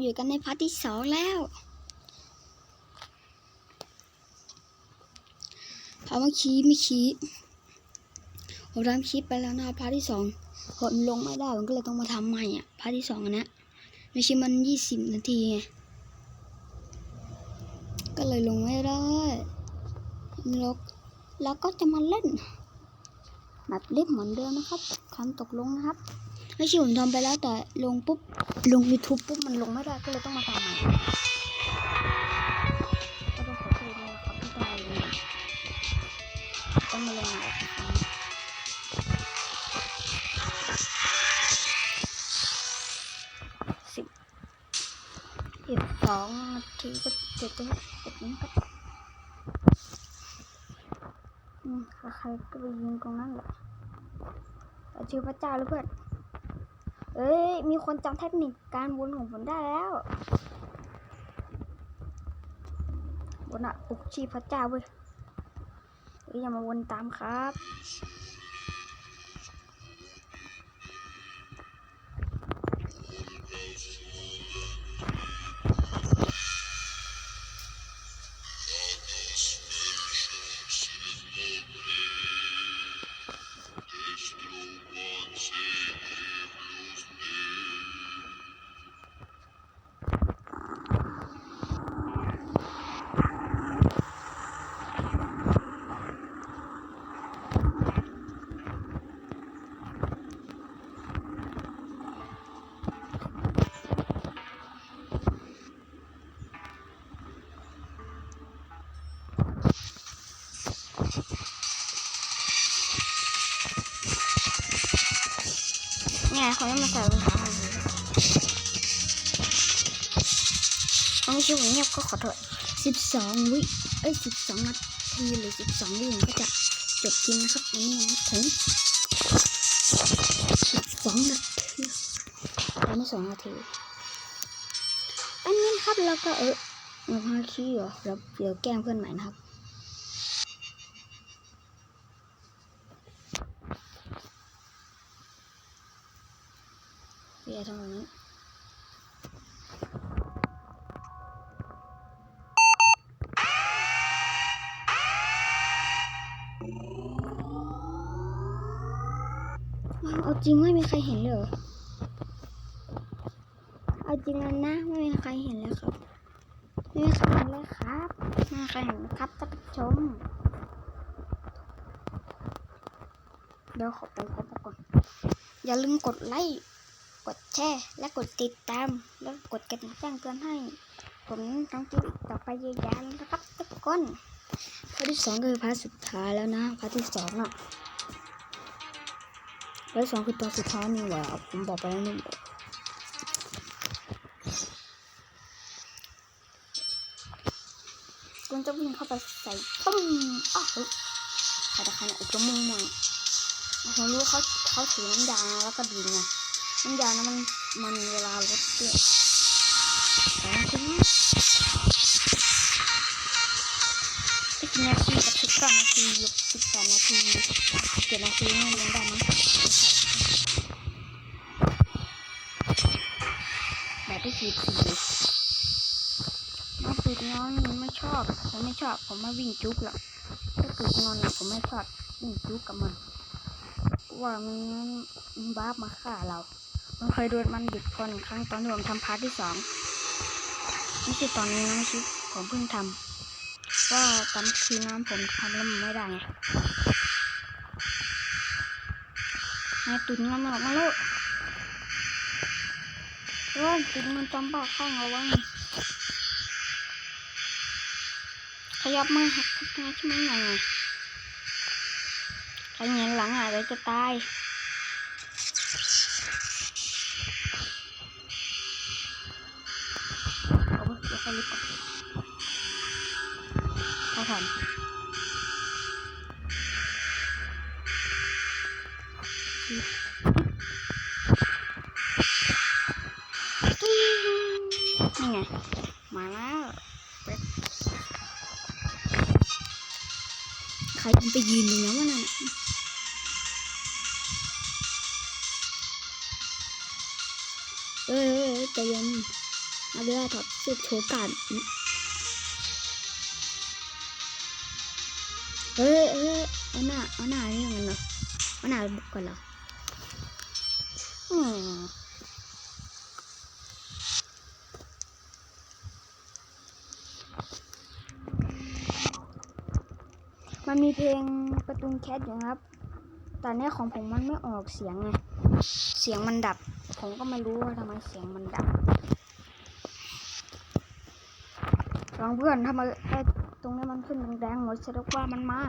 อยู่กันในพาร์ทที่สองแล้วถามว่าคีไม่คีผมทำคลิปไปแล้วนะพาร์ทที่สองผลลงไม่ได้ผมก็เลยต้องมาทำใหม่อะพาร์ทที่สองนเนี้ยไม่ใช่มันยี่สิบนาทีไงก็เลยลงไม่ได้แล้วแล้วก็จะมาเล่นแบบเรียบเหมือนเดิมนะครับคำตกลงนะครับ ไม่ใช่ผมทำไปแล้วแต่ลงปุ๊บลง YouTube ปุ๊บมันลงไม่ได้ก็เลยต้องมาทำใหม่ก็ต้องขอโทษด้วยนะครับที่ต้องมาลงต้องมาลงอีกครั้งสิบสิบสองนาทีก็เสร็จแล้วเสร็จแล้วครับใครก็ไปยิงตรงนั้นแหละแต่ชื่อพระเจ้าหรือเพื่อน เอ้ย มีคนจำเทคนิคการวนของผมได้แล้ววนอะปลุกชีพพระเจ้าเว้ยยอย่ามาวนตามครับ เขาจะมาใส่รองเท้าให้ดูเอาไม่ใช่ผมเงียบก็ขอโทษสิบสองวิเอ้ยสิบสองนาทีหรือสิบสองวิผมก็จะจบกินนะครับอันนี้ยังไม่ถึงสิบสองนาทีอันนี้สองนาทีอันนี้ครับแล้วก็เออมาพาขี้เหรอแล้วเดี๋ยวแกล้งเพื่อนใหม่นะครับ ยร์ทำแบบนี้เอาจริงไม่มีใครเห็นเลยเอเอาจริงแล้วนะไม่มีใครเห็นเลยครับ ไม่มีใครเห็นเลยครับไม่มีใครเห็นครับท่านผู้ชม เดี๋ยวขอไปพบก่อน อย่าลืมกดไลค์ กดแชร์และกดติดตาม แล้วกดกระดิ่งแจ้งเตือนให้ ผมทั้งคลิปอีกต่อไปยาวๆนะครับทุกคนพาร์ทที่สองก็คือพาร์ทสุดท้ายแล้วนะพาร์ทที่สองอะพาร์ทที่สองคือตอนสุดท้ายนี่หว่าผมบอกไปแล้วนี่คุณจะวิ่งเข้าไปใส่ปุ้มอ้าวเฮ้ยใครตะใครเนี่ยอุกจมูกมั่งผมรู้ว่าเขาเขาถือน้ำยาแล้วก็บีบไง น้ำยานะมันมันเวลาลดเลือดสองชิ้นสิบนาทีกับสิบเก้านาทีสิบแปดนาทีเจ็ดนาทีนี่ยังได้มั้งแบบที่สี่สี่มาฝึกนอนไม่ชอบ ผมไม่ชอบ ผมมาวิ่งจุกหรอกถ้าฝึกนอนนะผมไม่ชอบวิ่งจุกกับมันว่ามันมันบ้ามาฆ่าเรา ผมเคยโดนมันหยุดก่อนครั้งตอนที่ผมทำพาร์ทที่สองไม่ใช่ตอนนี้นะไม่ใช่ผมเพิ่งทำว่าตอนคืนน้ำผมทำแล้วมันไม่ได้ไงไงตุนน้ำมันออกมาแล้วเฮ้ยตุนมันจอมบ้าข้างเอาไว้ขยับมาหักหน้าใช่ไหมไงใครเห็นหลังอะเดี๋ยวจะตาย ไว้เดี๋ยวค่อยลิฟต์ก่อนเอาถอนนี่ไง มาแล้วใครมันไปยืนอยู่นะวะนั่นน่ะเอ้ยเอ้ยเอ้ยใจเย็น เอาเรือถอดสืบโชว์กันเฮ้ยเฮ้ยเอาหน้าเอาหน้านี่มันเหรอเอาหน้าบุกก่อนเหรออืมมันมีเพลงการ์ตูแคทอยู่ครับ แต่เนี้ยของผมมันไม่ออกเสียงไง เสียงมันดับ ผมก็ไม่รู้ว่าทำไมเสียงมันดับล องเพื่อนทำไมไอ้ตรงนี้มันขึ้นแดงๆหมดแสดงว่ามันมา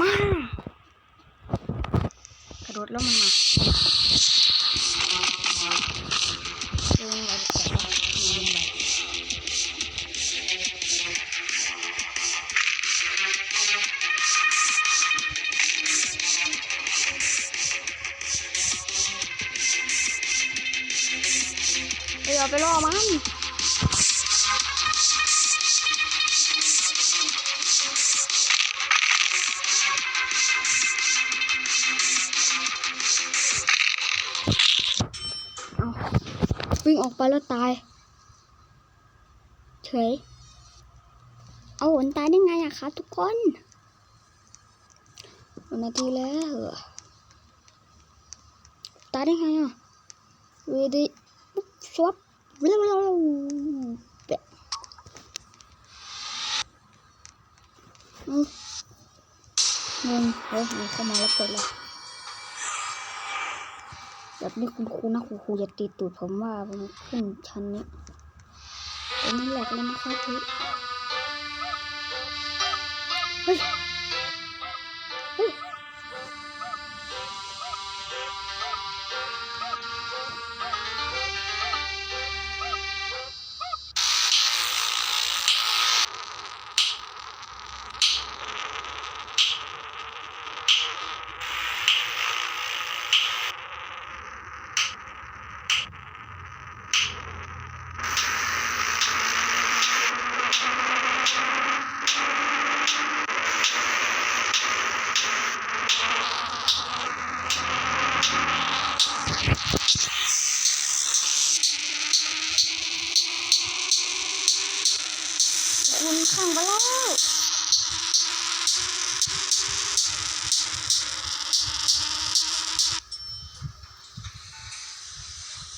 มากระโดดแล้วมันมาเดินไปแต่ว่าเดินไปเดี๋ยวไปล่อมัน ไปแล้วตาย เฉย เอาหนตายได้ไงอะคะทุกคนหนนาทีแล้วตายได้ไงอะวีดีปุ๊บชวบเร็วเร็วเร็วแปะเงินเฮ้ยเข้ามาแล้วเปิดเลย แบบนี้คุณครูนะครูครูอย่าตีตูดผมว่าผมขึ้นชั้นนี้ตอนนี้แหลกแล้วนะครับพี่เฮ้ย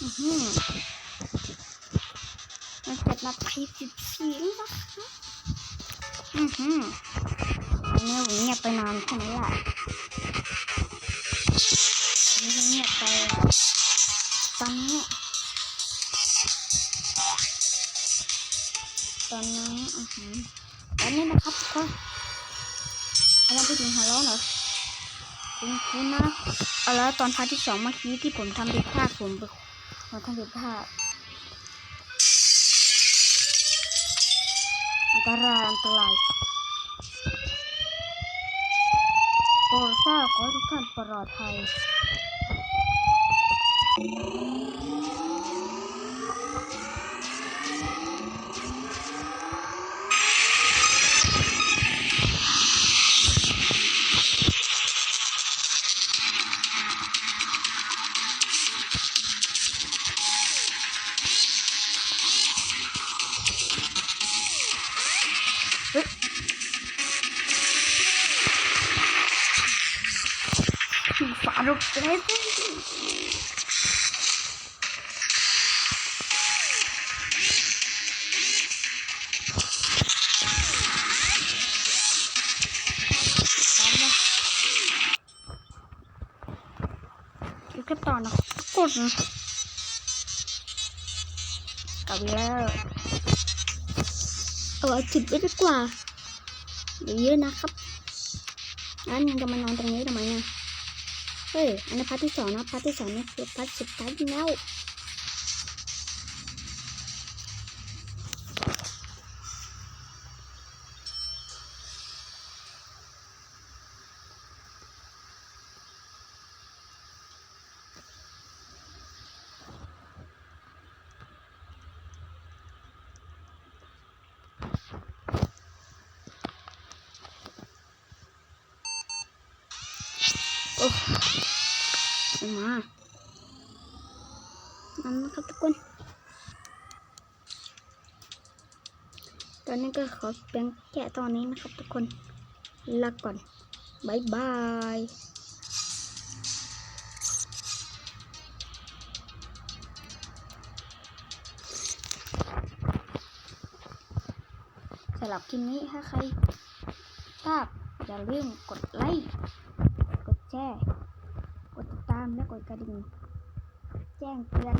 มันเจ็ดนาทีสิบสี่แล้วนะคะอือหืออันนี้ผมเงียบไปนานใช่ไหมล่ะอันนี้เงียบไปตอนนี้ตอนนี้อือหือตอนนี้นะครับทุกคนอะไรไปถึงฮัลโหลเหรอคุณคุณนะเอาแล้วตอนพาร์ทที่สองเมื่อกี้ที่ผมทำผิดพลาดผมไป มันคงผิดพลาดอันตรายอันตรายโปรดทราบขอทุกท่านปลอดภัย ลูกเล็กดูแค่ตอนนะก เอาเอาจุดไว้ดีกว่าเดี๋ยอันยังจะมานอนตรงนี้ทำไมเนี่ยเฮ้ย อันนี้พาร์ทที่สองนะพาร์ทที่สองนี่คือพาร์ทสุดท้ายแล้วเอ งมานั่นนะครับทุกคนตอนนี้ก็ขอเปลี่ยนแค่ตอนนี้นะครับทุกคนลาก่อนบายบายสำหรับคลิปนี้ถ้าใครชอบอย่าลืมกดไลค์ กดแชร์ามและกดกระดิ่ง แจ้งเตือน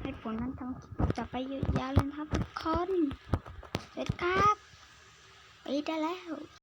ให้ผลนั้นทั้งจะไปต่อไปยาวเลยครับทุกคนเสร็จครับ ไปได้แล้ว